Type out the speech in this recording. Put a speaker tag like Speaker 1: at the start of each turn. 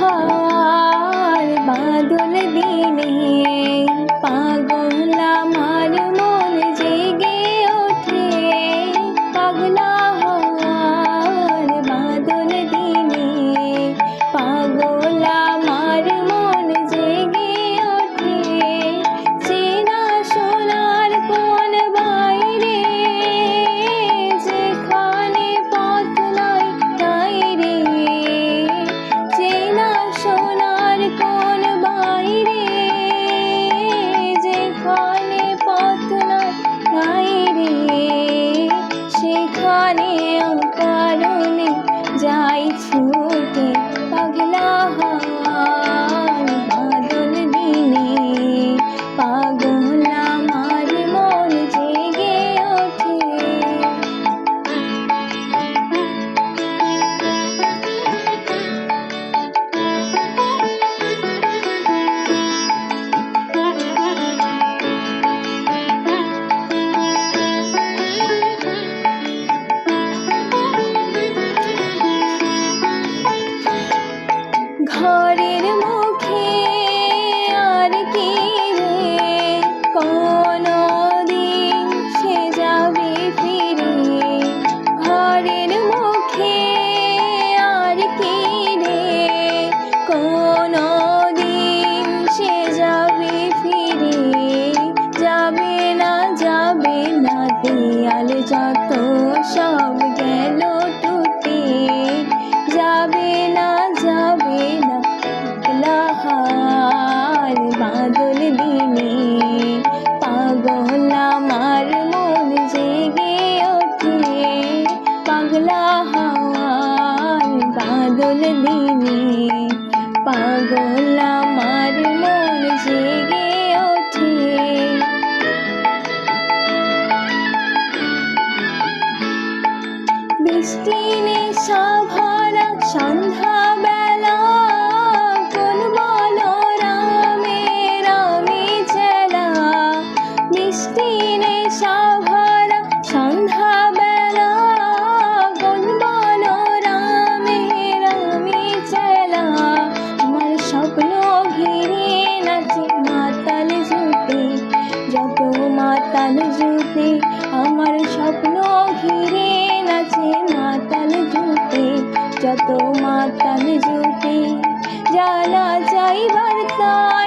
Speaker 1: বাহার বাদল দিনে তো সব গেল টুটে। যাবে না যাবে না লাহার বাদল দিনে। পাগল আমার মন জেগে ওঠে। পাগলা পাগলাহার বাদল দিনে। পাগল মিষ্টি নেশা ভরা সন্ধ্যা जतो माता जूती जाना चाहिए भरता